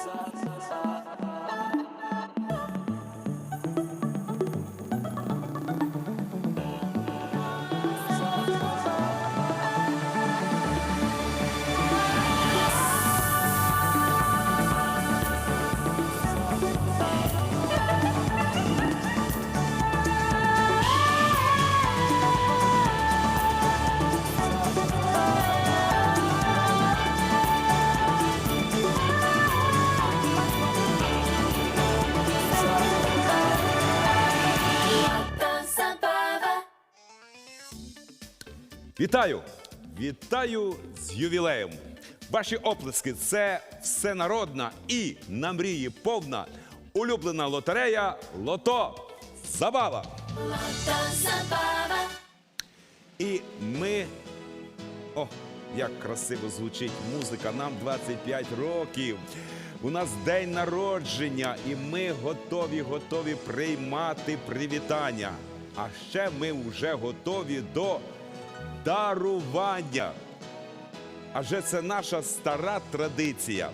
sa sa sa Вітаю! Вітаю з ювілеєм! Ваші оплески це всенародна і на мрії повна улюблена лотерея Лото Забава. І ми. О, як красиво звучить музика! Нам 25 років. У нас день народження, і ми готові, готові приймати привітання. А ще ми вже готові до дарування. Адже це наша стара традиція.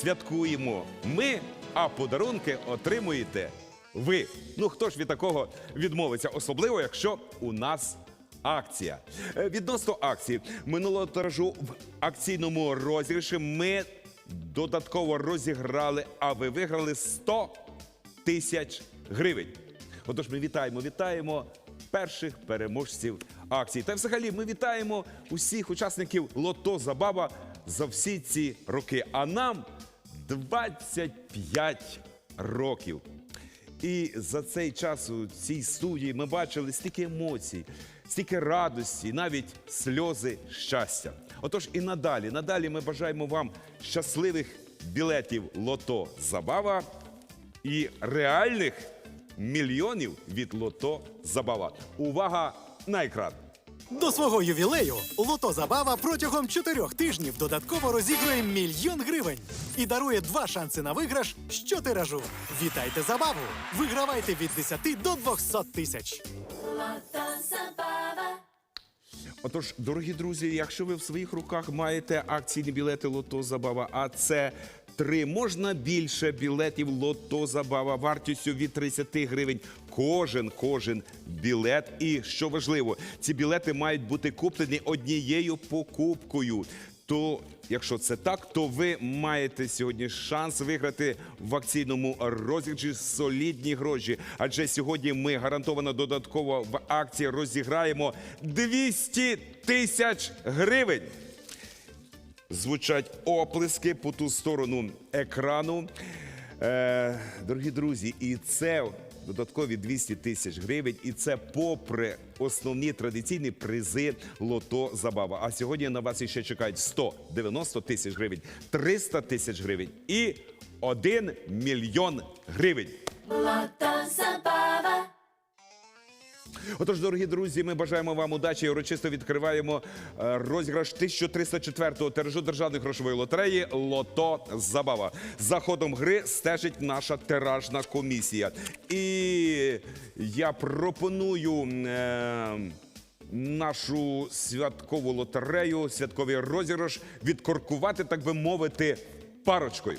Святкуємо ми, а подарунки отримуєте ви. Ну хто ж від такого відмовиться, особливо якщо у нас акція. Е, Відносно акції, минулого тиражу в акційному розіграші ми додатково розіграли, а ви виграли 100 тисяч гривень. Отож, ми вітаємо, вітаємо перших переможців акції. Та взагалі ми вітаємо усіх учасників Лото Забава за всі ці роки. А нам 25 років. І за цей час у цій студії ми бачили стільки емоцій, стільки радості, навіть сльози щастя. Отож, і надалі, надалі ми бажаємо вам щасливих білетів Лото Забава і реальних мільйонів від Лото Забава. Увага на екран! До свого ювілею Лото Забава протягом чотирьох тижнів додатково розігрує мільйон гривень і дарує два шанси на виграш щотиражу. Вітайте забаву! Вигравайте від 10 до 200 тисяч. Отож, дорогі друзі, якщо ви в своїх руках маєте акційні білети Лото Забава, а це три можна більше білетів Лото Забава вартістю від 30 гривень. Кожен, кожен білет. І що важливо, ці білети мають бути куплені однією покупкою. То, якщо це так, то ви маєте сьогодні шанс виграти в акційному розіграші солідні гроші. Адже сьогодні ми гарантовано додатково в акції розіграємо 200 тисяч гривень. Звучать оплески по ту сторону екрану. Е, дорогі друзі, і це додаткові 200 тисяч гривень, і це попри основні традиційні призи Лото Забава. А сьогодні на вас ще чекають 190 тисяч гривень, 300 тисяч гривень і 1 мільйон гривень. Отож, дорогі друзі, ми бажаємо вам удачі і урочисто відкриваємо е, розіграш 1304-го тиражу державної грошової лотереї Лото Забава. За ходом гри стежить наша тиражна комісія. І я пропоную. Е, Нашу святкову лотерею, святковий розіграш відкоркувати, так би мовити, парочкою.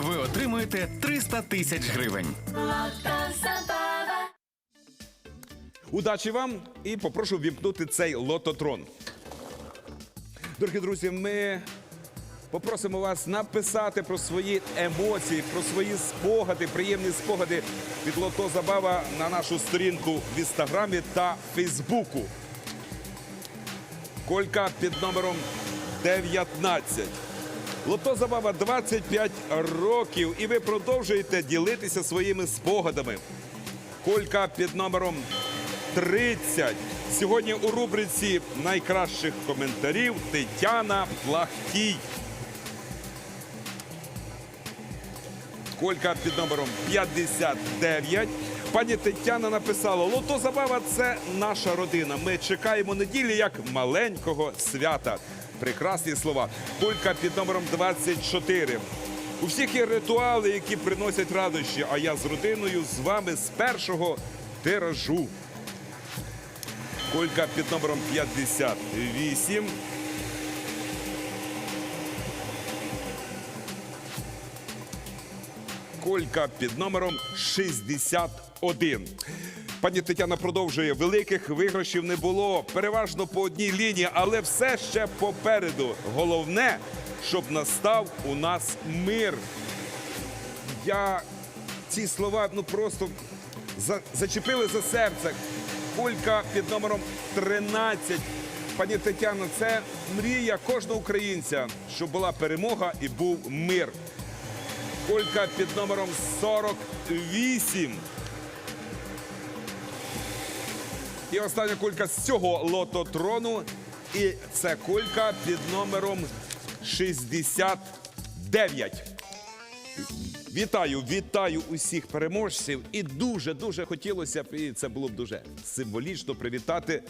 Ви отримуєте 300 тисяч гривень. Удачі вам і попрошу вімкнути цей лототрон. Дорогі друзі, ми попросимо вас написати про свої емоції, про свої спогади, приємні спогади від Лото Забава на нашу сторінку в інстаграмі та Фейсбуку. Колька під номером 19. Лото забава 25 років, і ви продовжуєте ділитися своїми спогадами. Колька під номером 30. Сьогодні у рубриці найкращих коментарів Тетяна Плахтій. Колька під номером 59. Пані Тетяна написала: Лото забава це наша родина. Ми чекаємо неділі як маленького свята. Прекрасні слова. Колька під номером 24. У всіх є ритуали, які приносять радощі. А я з родиною з вами з першого тиражу. Колька під номером 58. Колька під номером 61. Пані Тетяна продовжує: великих виграшів не було, переважно по одній лінії, але все ще попереду. Головне, щоб настав у нас мир. Я ці слова ну просто за, зачепили за серце. Кулька під номером 13. Пані Тетяно, це мрія кожного українця, щоб була перемога і був мир. Колька під номером 48. І остання кулька з цього лототрону. І це кулька під номером 69. Вітаю, вітаю усіх переможців. І дуже, дуже хотілося б, і це було б дуже символічно привітати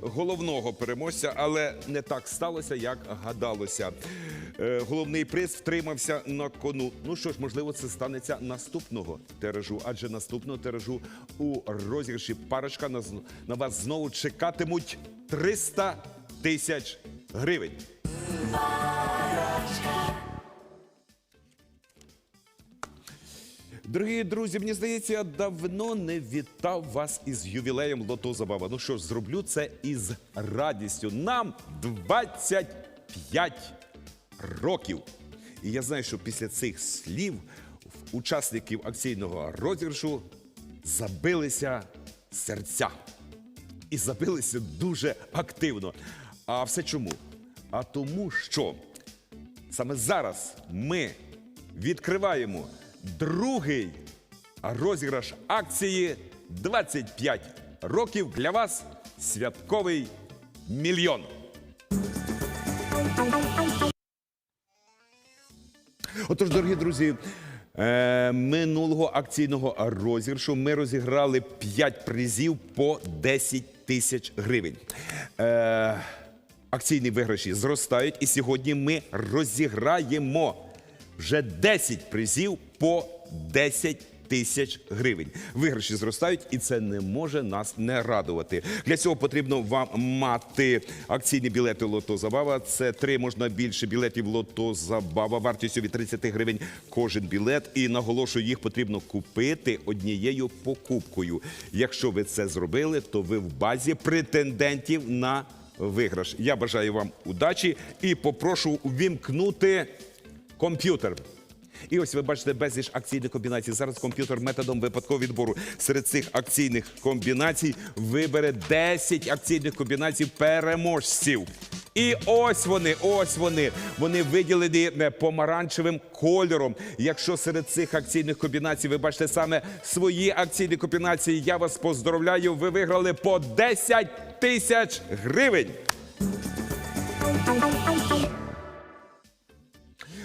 головного переможця, але не так сталося, як гадалося. Е, Головний приз втримався на кону. Ну що ж, можливо, це станеться наступного тиражу, адже наступного тиражу у розіграші парочка на, на вас знову чекатимуть 300 тисяч гривень. Дорогі друзі, мені здається, я давно не вітав вас із ювілеєм Лото Забава. Ну що ж, зроблю це із радістю. Нам 25 років. І я знаю, що після цих слів учасників акційного розіграшу забилися серця. І забилися дуже активно. А все чому? А тому, що Саме зараз ми відкриваємо другий розіграш акції 25 років для вас святковий мільйон. Отож, дорогі друзі, е, минулого акційного розіграшу ми розіграли 5 призів по 10 тисяч гривень. Е, акційні виграші зростають, і сьогодні ми розіграємо вже 10 призів по 10 тисяч гривень. Виграші зростають, і це не може нас не радувати. Для цього потрібно вам мати акційні білети Лото Забава. Це три можна більше білетів Лото Забава вартістю від 30 гривень кожен білет. І наголошую, їх потрібно купити однією покупкою. Якщо ви це зробили, то ви в базі претендентів на виграш. Я бажаю вам удачі і попрошу увімкнути комп'ютер. І ось ви бачите безліч акційних комбінацій. Зараз комп'ютер методом випадкового відбору серед цих акційних комбінацій вибере 10 акційних комбінацій переможців. І ось вони, ось вони. Вони виділені е, помаранчевим кольором. Якщо серед цих акційних комбінацій ви бачите саме свої акційні комбінації, я вас поздоровляю. Ви виграли по 10 тисяч гривень.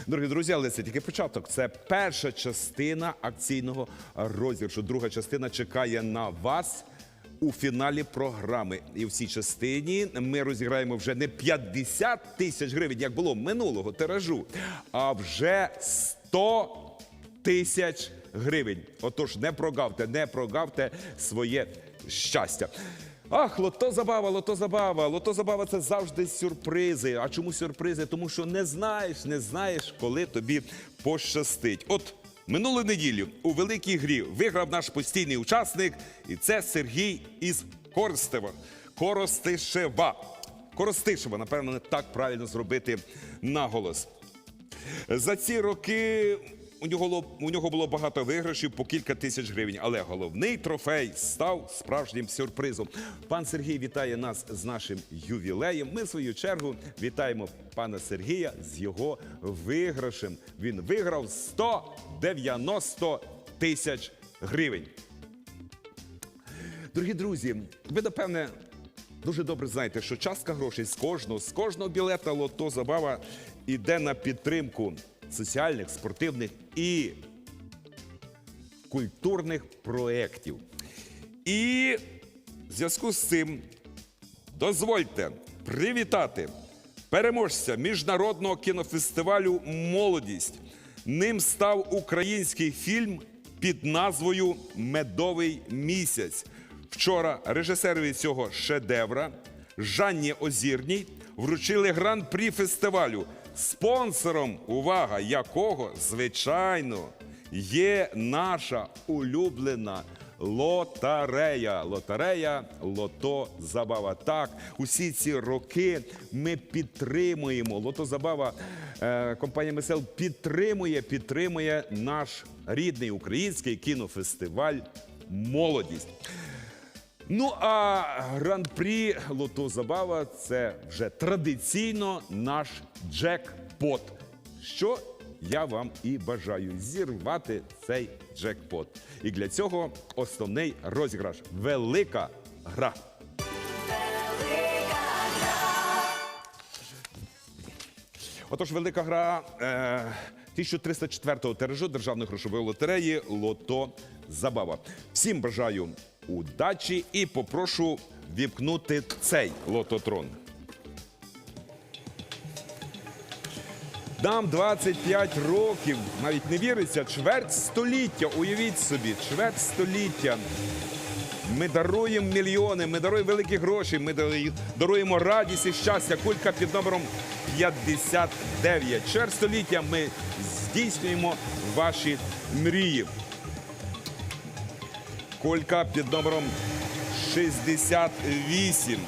Дорогі друзі, але це тільки початок. Це перша частина акційного розіграшу. Друга частина чекає на вас у фіналі програми. І в цій частині ми розіграємо вже не 50 тисяч гривень, як було минулого тиражу, а вже 100 тисяч гривень. Отож, не прогавте, не прогавте своє щастя. Ах, лото забава, лото забава. Лото забава це завжди сюрпризи. А чому сюрпризи? Тому що не знаєш, не знаєш, коли тобі пощастить. От минулу неділю у великій грі виграв наш постійний учасник, і це Сергій із Корстева. Коростишева. Коростишева, напевно, не так правильно зробити наголос. За ці роки у нього, у нього було багато виграшів по кілька тисяч гривень, але головний трофей став справжнім сюрпризом. Пан Сергій вітає нас з нашим ювілеєм. Ми, в свою чергу, вітаємо пана Сергія з його виграшем. Він виграв 190 тисяч гривень. Дорогі друзі, ви напевне дуже добре знаєте, що частка грошей з кожного, з кожного білета лото забава йде на підтримку соціальних, спортивних і культурних проєктів. І в зв'язку з цим дозвольте привітати переможця міжнародного кінофестивалю Молодість. Ним став український фільм під назвою Медовий місяць. Вчора режисерові цього шедевра Жанні Озірній вручили гран-прі фестивалю, спонсором, увага, якого, звичайно, є наша улюблена лотарея. Лотарея, лото забава. Так, усі ці роки ми підтримуємо. Лото забава е, компанія МСЛ підтримує, підтримує наш рідний український кінофестиваль Молодість. Ну а гран-прі Лото Забава це вже традиційно наш джекпот. Що я вам і бажаю зірвати цей джекпот. І для цього основний розіграш велика гра. Отож, велика гра е, 1304-го тиражу Державної грошової лотереї Лото Забава. Всім бажаю удачі і попрошу віпкнути цей лототрон. Нам 25 років, навіть не віриться, чверть століття. Уявіть собі, чверть століття. Ми даруємо мільйони, ми даруємо великі гроші, ми даруємо радість і щастя. Кулька під номером 59. Чверть століття ми здійснюємо ваші мрії. Колька під номером 68.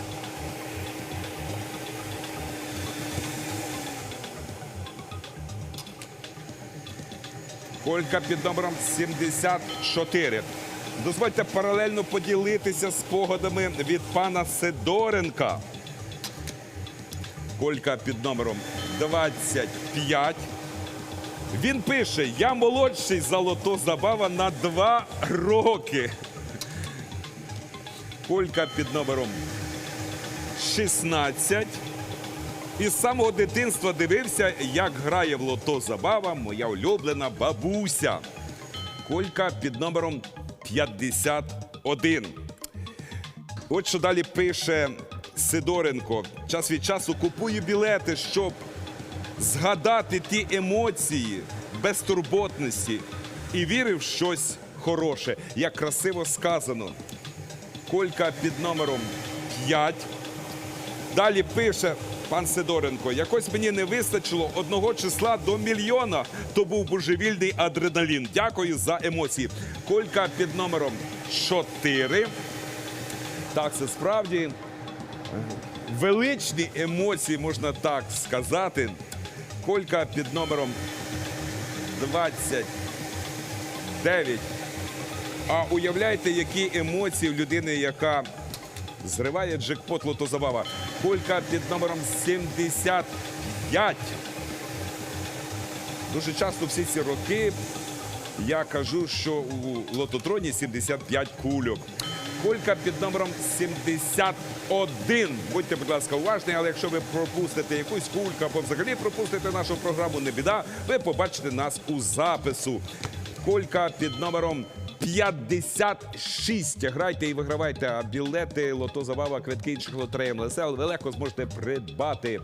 Колька під номером 74. Дозвольте паралельно поділитися спогадами від пана Сидоренка. Колька під номером 25. Він пише: Я молодший за лото забава на два роки. Колька під номером 16. І з самого дитинства дивився, як грає в лото забава моя улюблена бабуся. Колька під номером 51. От що далі пише Сидоренко. Час від часу купую білети, щоб згадати ті емоції безтурботності і вірив в щось хороше, як красиво сказано. Колька під номером 5. Далі пише пан Сидоренко: якось мені не вистачило одного числа до мільйона. То був божевільний адреналін. Дякую за емоції. Колька під номером 4. Так, це справді величні емоції, можна так сказати. Колька під номером 29. А уявляєте, які емоції в людини, яка зриває джекпот лотозабава. Колька під номером 75. Дуже часто всі ці роки я кажу, що у лототроні 75 кульок. Колька під номером 71. Будьте, будь ласка, уважні, але якщо ви пропустите якусь кульку або взагалі пропустите нашу програму, не біда, ви побачите нас у запису. Колька під номером 56. Грайте і вигравайте білети, лото забава, квитки інших лотереїв ЛСЛ. Ви легко зможете придбати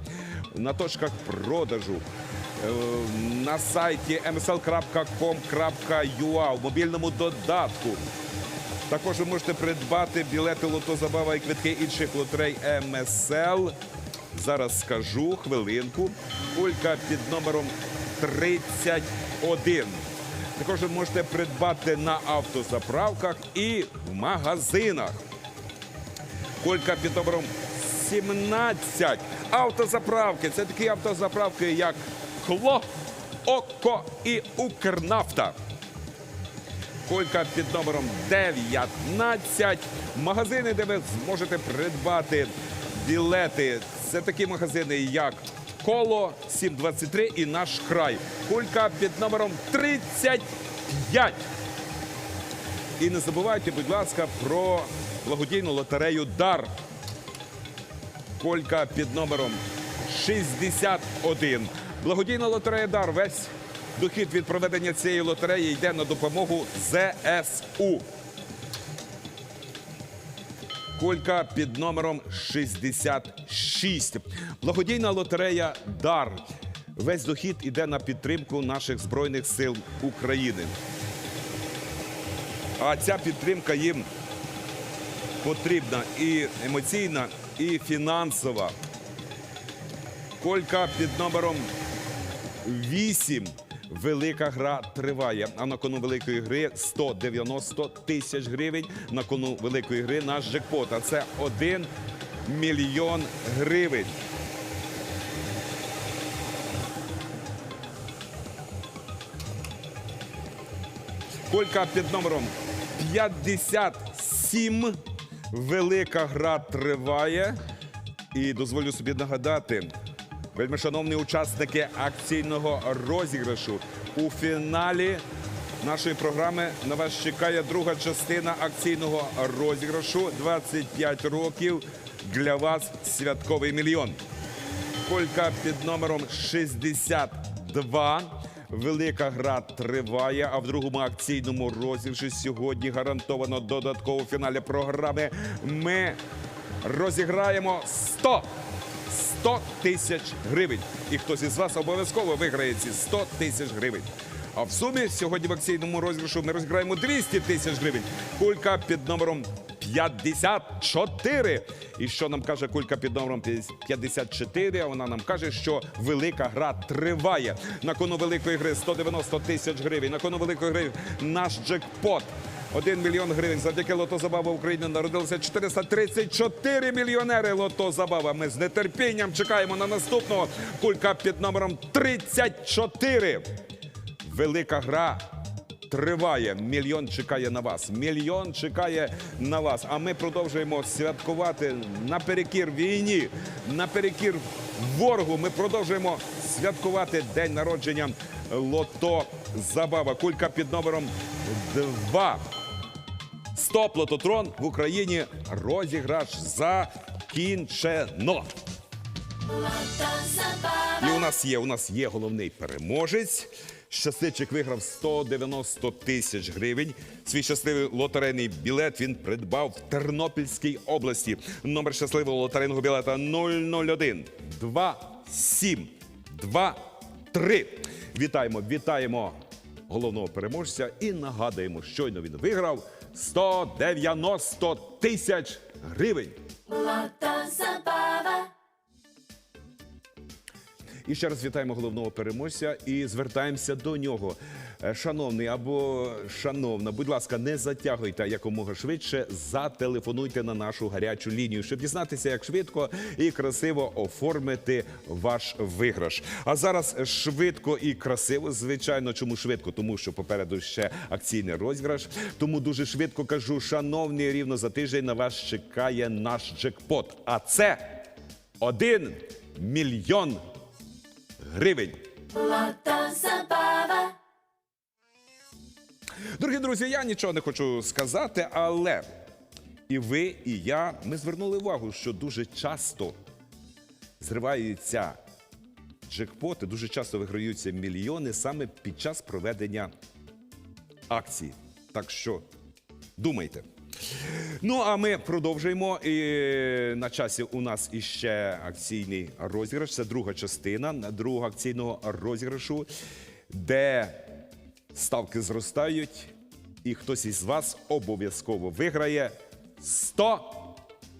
на точках продажу. е, На сайті msl.com.ua в мобільному додатку. Також ви можете придбати білети лото забава і квитки інших лотерей МСЛ. Зараз скажу хвилинку. Кулька під номером 31. Також ви можете придбати на автозаправках і в магазинах. Колька під номером 17. Автозаправки. Це такі автозаправки, як Хло, ОКО і Укрнафта. Колька під номером 19. Магазини, де ви зможете придбати білети. Це такі магазини, як Коло 723 і наш край. Кулька під номером 35. І не забувайте, будь ласка, про благодійну лотерею Дар. Колька під номером 61. Благодійна лотерея Дар. Весь дохід від проведення цієї лотереї йде на допомогу ЗСУ. Колька під номером 66. Благодійна лотерея Дар. Весь дохід іде на підтримку наших Збройних сил України. А ця підтримка їм потрібна і емоційна, і фінансова. Колька під номером 8. Велика гра триває. А на кону великої гри 190 тисяч гривень. На кону великої гри наш джекпот. А це 1 мільйон гривень. Колька під номером 57. Велика гра триває. І дозволю собі нагадати, вельми шановні учасники акційного розіграшу. У фіналі нашої програми на вас чекає друга частина акційного розіграшу. 25 років для вас святковий мільйон. Колька під номером 62. Велика гра триває, а в другому акційному розіграші сьогодні гарантовано додатково в фіналі програми. Ми розіграємо 100 100 тисяч гривень. І хтось із вас обов'язково виграє ці 100 тисяч гривень. А в сумі сьогодні в акційному розіграшу ми розіграємо 200 тисяч гривень. Кулька під номером 54. І що нам каже кулька під номером 54? Вона нам каже, що велика гра триває. На кону великої гри 190 тисяч гривень. На кону великої гри наш джекпот. 1 мільйон гривень. Завдяки Лото Забава України народилося 434 мільйонери Лото Забава. Ми з нетерпінням чекаємо на наступного кулька під номером 34. Велика гра триває. Мільйон чекає на вас. Мільйон чекає на вас. А ми продовжуємо святкувати наперекір війні, наперекір ворогу. Ми продовжуємо святкувати день народження Лото Забава. Кулька під номером 2. Стоп лототрон в Україні розіграш закінчено. І у нас є, у нас є головний переможець. Щасливчик виграв 190 тисяч гривень. Свій щасливий лотерейний білет він придбав в Тернопільській області. Номер щасливого лотерейного білета 001 27 23. Вітаємо, вітаємо головного переможця і нагадуємо, щойно він виграв 190 тисяч гривень. І ще раз вітаємо головного переможця і звертаємося до нього. Е, Шановний або шановна, будь ласка, не затягуйте якомога швидше. Зателефонуйте на нашу гарячу лінію, щоб дізнатися, як швидко і красиво оформити ваш виграш. А зараз швидко і красиво. Звичайно, чому швидко? Тому що попереду ще акційний розіграш. Тому дуже швидко кажу, шановні, рівно за тиждень на вас чекає наш джекпот. А це один мільйон гривень. Дорогі друзі, я нічого не хочу сказати, але і ви, і я ми звернули увагу, що дуже часто зриваються джекпоти, дуже часто виграються мільйони саме під час проведення акцій. Так що думайте. Ну, а ми продовжуємо. І на часі у нас іще акційний розіграш. Це друга частина другого акційного розіграшу, де ставки зростають, і хтось із вас обов'язково виграє 100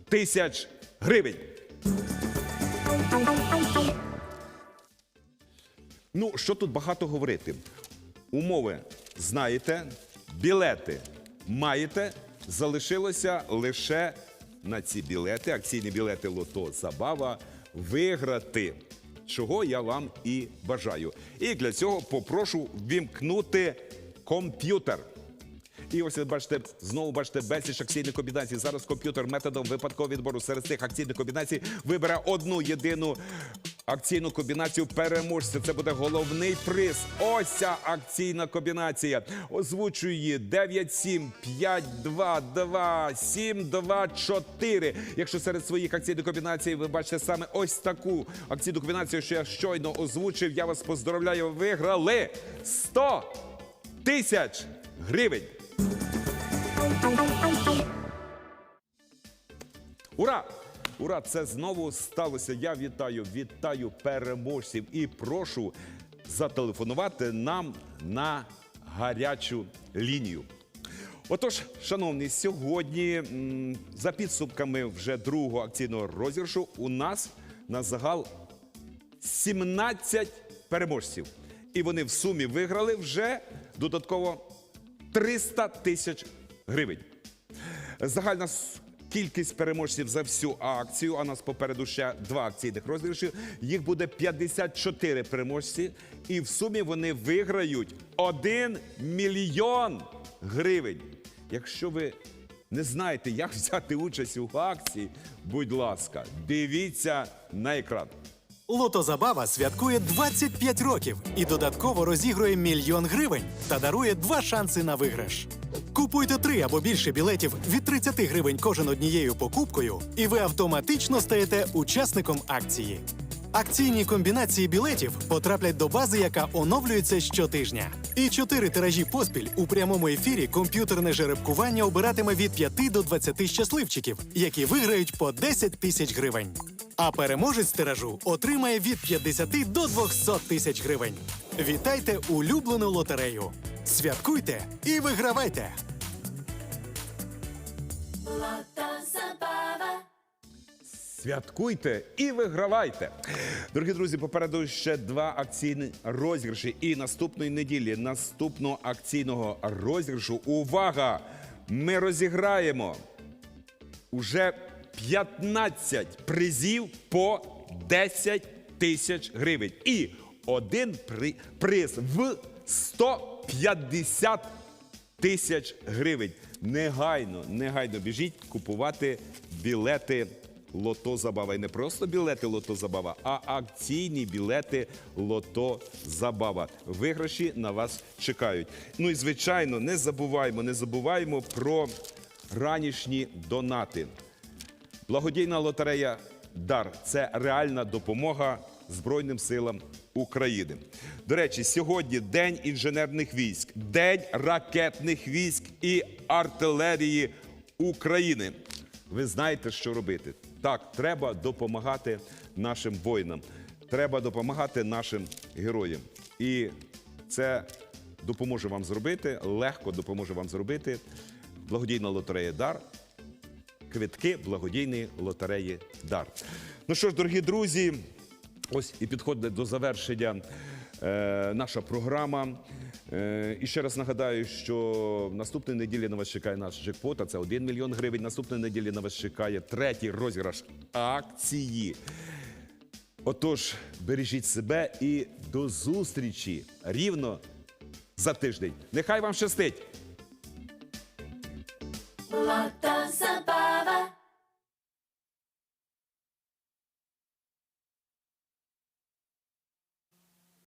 тисяч гривень. Ну, що тут багато говорити? Умови знаєте, білети маєте. Залишилося лише на ці білети, акційні білети Лото Забава, виграти чого я вам і бажаю. І для цього попрошу ввімкнути комп'ютер. І ось ви бачите, знову бачите безліч акційних комбінацій. Зараз комп'ютер методом випадкового відбору серед цих акційних комбінацій вибере одну єдину акційну комбінацію переможця. Це буде головний приз. Ось ця акційна комбінація. Озвучую її 9, 7, 5, 2, 2, 7, 2, 4. Якщо серед своїх акційних комбінацій ви бачите саме ось таку акційну комбінацію, що я щойно озвучив, я вас поздоровляю. Виграли 100 тисяч гривень. Ура! Ура! Це знову сталося. Я вітаю, вітаю переможців і прошу зателефонувати нам на гарячу лінію. Отож, шановні, сьогодні за підсумками вже другого акційного розіграшу у нас на загал 17 переможців. І вони в сумі виграли вже додатково 300 тисяч гривень. Загальна кількість переможців за всю акцію, а нас попереду ще два акційних розіграші. Їх буде 54 переможці, і в сумі вони виграють 1 мільйон гривень. Якщо ви не знаєте, як взяти участь у акції, будь ласка, дивіться на екран. Лотозабава святкує 25 років і додатково розігрує мільйон гривень та дарує два шанси на виграш. Купуйте три або більше білетів від 30 гривень кожен однією покупкою, і ви автоматично стаєте учасником акції. Акційні комбінації білетів потраплять до бази, яка оновлюється щотижня. І чотири тиражі поспіль у прямому ефірі комп'ютерне жеребкування обиратиме від 5 до 20 щасливчиків, які виграють по 10 тисяч гривень. А переможець тиражу отримає від 50 до 200 тисяч гривень. Вітайте улюблену лотерею! Святкуйте і вигравайте! Святкуйте і вигравайте. Дорогі друзі, попереду ще два акційні розіграші. І наступної неділі, наступного акційного розіграшу. Увага! Ми розіграємо уже 15 призів по 10 тисяч гривень. І один при- приз в 150 тисяч гривень. Негайно, негайно біжіть купувати білети Лото Забава. І не просто білети Лото Забава, а акційні білети Лото Забава. Виграші на вас чекають. Ну і звичайно, не забуваємо, не забуваємо про ранішні донати. Благодійна лотерея Дар це реальна допомога Збройним силам України. До речі, сьогодні День інженерних військ, День ракетних військ і артилерії України. Ви знаєте, що робити. Так, треба допомагати нашим воїнам, треба допомагати нашим героям. І це допоможе вам зробити, легко допоможе вам зробити. Благодійна лотерея Дар квитки благодійної лотереї Дар. Ну що ж, дорогі друзі, ось і підходить до завершення е, наша програма. Е, і ще раз нагадаю, що наступної неділі на вас чекає наш джекпот, а це 1 мільйон гривень. Наступної неділі на вас чекає третій розіграш акції. Отож, бережіть себе і до зустрічі рівно за тиждень. Нехай вам щастить! Lata Zabava.